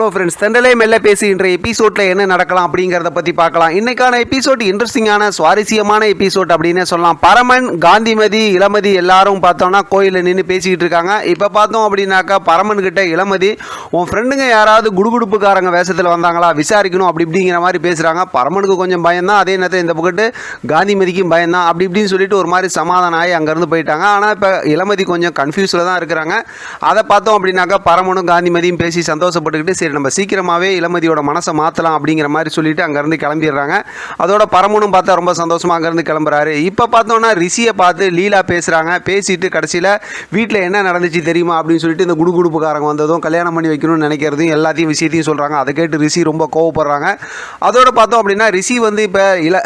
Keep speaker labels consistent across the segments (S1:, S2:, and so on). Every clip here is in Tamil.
S1: ஹலோ ஃப்ரெண்ட்ஸ் தெண்டலே மெல்ல பேசி இன்றைய எபிசோடில் என்ன நடக்கலாம் அப்படிங்கிறத பற்றி பார்க்கலாம். இன்னைக்கான எபிசோட் இன்ட்ரெஸ்டிங்கான சுவாரஸ்யமான எபிசோட் அப்படின்னு சொல்லலாம். பரமன் காந்திமதி இளமதி எல்லாரும் பார்த்தோம்னா கோயிலில் நின்று பேசிக்கிட்டு இருக்காங்க. இப்போ பார்த்தோம் அப்படின்னாக்கா பரமன் கிட்ட இளமதி உன் ஃப்ரெண்டுங்க யாராவது குடுகுடுப்புக்காரங்க வேஷத்தில் வந்தாங்களா? விசாரிக்கணும் அப்படி இப்படிங்கிற மாதிரி பேசுகிறாங்க பரமனுக்கு கொஞ்சம் பயம்தான். அதே நேரத்தில் இந்த பக்கத்து காந்திமதிக்கும் பயம்தான். அப்படி இப்படின்னு சொல்லிட்டு ஒரு மாதிரி சமாதானம் ஆகி அங்கேருந்து போயிட்டாங்க. ஆனால் இப்போ இளமதி கொஞ்சம் கன்ஃபியூஸில் தான் இருக்கிறாங்க. அதை பார்த்தோம் அப்படின்னாக்கா பரமனும் காந்திமதியும் பேசி சந்தோஷப்பட்டுக்கிட்டு சரி நம்ம சீக்கிரமாகவே இளமதியோட மனசை மாற்றலாம் அப்படிங்கிற மாதிரி சொல்லிட்டு அங்கேருந்து கிளம்பிடுறாங்க. அதோட பரமனும் பார்த்தா ரொம்ப சந்தோஷமாக அங்கேருந்து கிளம்புறாரு. இப்போ பார்த்தோன்னா ரிஷியை பார்த்து லீலா பேசுகிறாங்க பேசிட்டு கடைசியில் வீட்டில் என்ன நடந்துச்சு தெரியுமா அப்படின்னு சொல்லிட்டு இந்த குடுகுடுப்புக்காரங்க வந்ததும் கல்யாணம் பண்ணி வைக்கணும்னு நினைக்கிறதும் எல்லாத்தையும் விஷயத்தையும் சொல்கிறாங்க அதை கேட்டு ரிஷி ரொம்ப கோவப்படுறாங்க. அதோட பார்த்தோம் அப்படின்னா ரிஷி வந்து இப்போ இள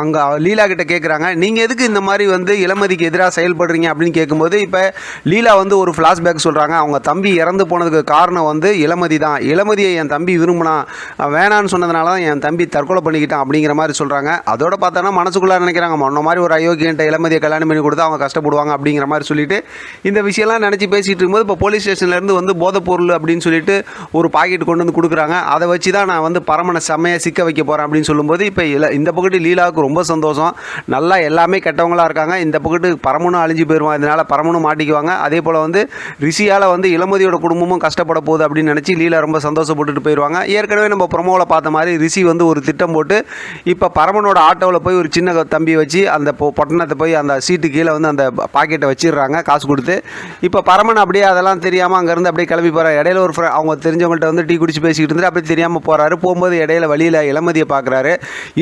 S1: அங்கே லீலா கிட்ட கேட்குறாங்க நீங்கள் எதுக்கு இந்த மாதிரி வந்து இளமதிக்கு எதிராக செயல்படுறீங்க அப்படின்னு கேட்கும்போது இப்போ லீலா வந்து ஒரு ஃப்ளாஷ்பேக் சொல்கிறாங்க அவங்க தம்பி இறந்து போனதுக்கு காரணம் வந்து இளமதி தான். இளமதியை என் தம்பி விரும்பினான் வேணான்னு சொன்னதுனால தான் என் தம்பி தற்கொலை பண்ணிக்கிட்டான் அப்படிங்கிற மாதிரி சொல்கிறாங்க அதோட பார்த்தோன்னா மனசுக்குள்ளே நினைக்கிறாங்க முன்ன மாதிரி ஒரு அயோக்கியன்ட்ட இளமதியை கல்யாணம் பண்ணி கொடுத்தா அவங்க கஷ்டப்படுவாங்க அப்படிங்கிற மாதிரி சொல்லிட்டு இந்த விஷயம்லாம் நினச்சி பேசிகிட்டு இருக்கும்போது இப்போ போலீஸ் ஸ்டேஷன்லேருந்து வந்து போதைப்பொருள் அப்படின்னு சொல்லிட்டு ஒரு பாக்கெட் கொண்டு வந்து கொடுக்குறாங்க. அதை வச்சு தான் நான் வந்து பரமனை செம்மையாக சிக்க வைக்க போகிறேன் அப்படின்னு சொல்லும்போது இப்போ இந்த பக்கத்து லீலாவுக்கு ரொம்ப சந்தோஷம். நல்லா எல்லாமே கெட்டவங்களா இருக்காங்க. இந்த பக்கத்து பரமனும் அழிஞ்சு போயிடுவான் இதனால் பரமனும் மாட்டிக்குவாங்க. அதே போல் வந்து ரிஷியால் வந்து இளமதியோட குடும்பமும் கஷ்டப்பட போகுது அப்படின்னு நினச்சி லீலா ரொம்ப சந்தோஷப்பட்டுட்டு போயிடுவாங்க ஏற்கனவே நம்ம ப்ரொமோவில் பார்த்த மாதிரி ரிஷி வந்து ஒரு திட்டம் போட்டு இப்போ பரமனோட ஆட்டோவில் போய் ஒரு சின்ன தம்பி வச்சு அந்த பட்டணத்தை பொட்டணத்தை போய் அந்த சீட்டு கீழே வந்து அந்த பாக்கெட்டை வச்சிடுறாங்க காசு கொடுத்து. இப்போ பரமன் அப்படியே அதெல்லாம் தெரியாமல் அங்கேருந்து அப்படியே கிளம்பி போகிறார் இடையில ஒரு அவங்க தெரிஞ்சவங்கள்ட்ட வந்து டீ குடிச்சு பேசிக்கிட்டு இருந்துட்டு அப்படியே தெரியாமல் போகிறாரு போகும்போது இடையில வழியில் இளமதியை பார்க்குறாரு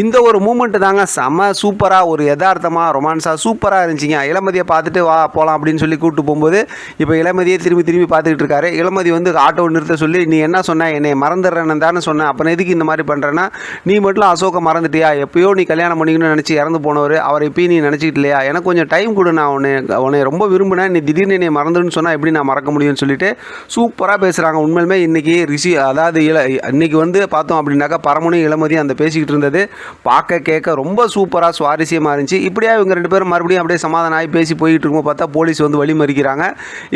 S1: இந்த ஒரு மூமெண்ட்டு தாங்க செம சூப்பராக ஒரு யதார்த்தமாக ரொமான்ஸாக சூப்பராக இருந்துச்சுங்க. இளமதியை பார்த்துட்டு வா போகலாம் அப்படின்னு சொல்லி கூப்பிட்டு போகும்போது இப்போ இளமதியை திரும்பி திரும்பி பார்த்துக்கிட்டு இருக்காரு. இளமதி வந்து ஆட்டோ நிறுத்த சொல்லி நீ என்ன சொன்ன? என்னை மறந்துடுறேன்னு தானே சொன்னேன் அப்புறம் எதுக்கு இந்த மாதிரி பண்ணுறேன்னா நீ மட்டும் அசோகை மறந்துட்டியா? எப்பயோ நீ கல்யாணம் பண்ணிக்கணும்னு நினச்சி இறந்து போனவர் அவரை இப்போ நீ நினச்சிக்கிட்டு இல்லையா? எனக்கு கொஞ்சம் டைம் கொடு நான் உன்னை உன்னை ரொம்ப விரும்பினேன். நீ திடீர்னு என்னை மறந்துன்னு சொன்னால் எப்படி நான் மறக்க முடியும்னு சொல்லிட்டு சூப்பராக பேசுகிறாங்க உண்மையுமே இன்றைக்கி ரிஷி அதாவது இள இன்னைக்கு வந்து பார்த்தோம் அப்படின்னாக்கா பரமனும் இளமதி அந்த பேசிக்கிட்டு இருந்தது. பார்க்க கேட்க ரொம்ப சூப்பராக சுவாரஸ்யமாக இருந்துச்சு. இப்படியா இவங்க ரெண்டு பேரும் மறுபடியும் அப்படியே சமாதானம் ஆகி பேசி போயிட்டு இருக்கும்போது பார்த்தா போலீஸ் வந்து வழி மறிக்கிறாங்க.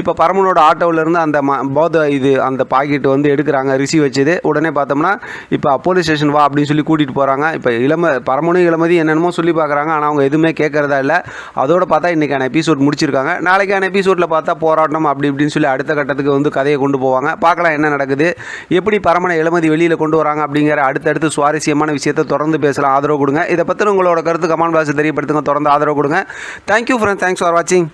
S1: இப்போ பரமனோட ஆட்டோவிலேருந்து அந்த ம போத இது அந்த பாக்கெட் வந்து எடுக்கிறாங்க ரிசீவ் வச்சது. உடனே பார்த்தோம்னா இப்போ போலீஸ் ஸ்டேஷன் வா அப்படின்னு சொல்லி கூட்டிகிட்டு போகிறாங்க இப்போ இளம பரமனும் இளமதி என்னென்னமோ சொல்லி பார்க்குறாங்க. ஆனால் அவங்க எதுவுமே கேட்குறதா இல்லை. அதோட பார்த்தா இன்றைக்கான எபிசோட் முடிச்சிருக்காங்க. நாளைக்கான எபிசோடில் பார்த்தா போராட்டம் அப்படி இப்படின்னு சொல்லி அடுத்த கட்டத்துக்கு வந்து கதையை கொண்டு போவாங்க. பார்க்கலாம் என்ன நடக்குது. எப்படி பரமனை இளமதி வெளியில் கொண்டு வராங்க அப்படிங்கிற அடுத்தடுத்து சுவாரஸ்யமான விஷயத்தை தொடர்ந்து பேசலாம். ஆதரவு கொடுங்க. இதை பற்றி உங்களோட கருத்து கமெண்ட் பாக்ஸ் தெரியப்படுத்துங்க. தொடர்ந்து ஆதரவு கொடுங்க. தேங்க்யூ ஃப்ரெண்ட் தேங்க்ஸ் ஃபார் வாட்சிங்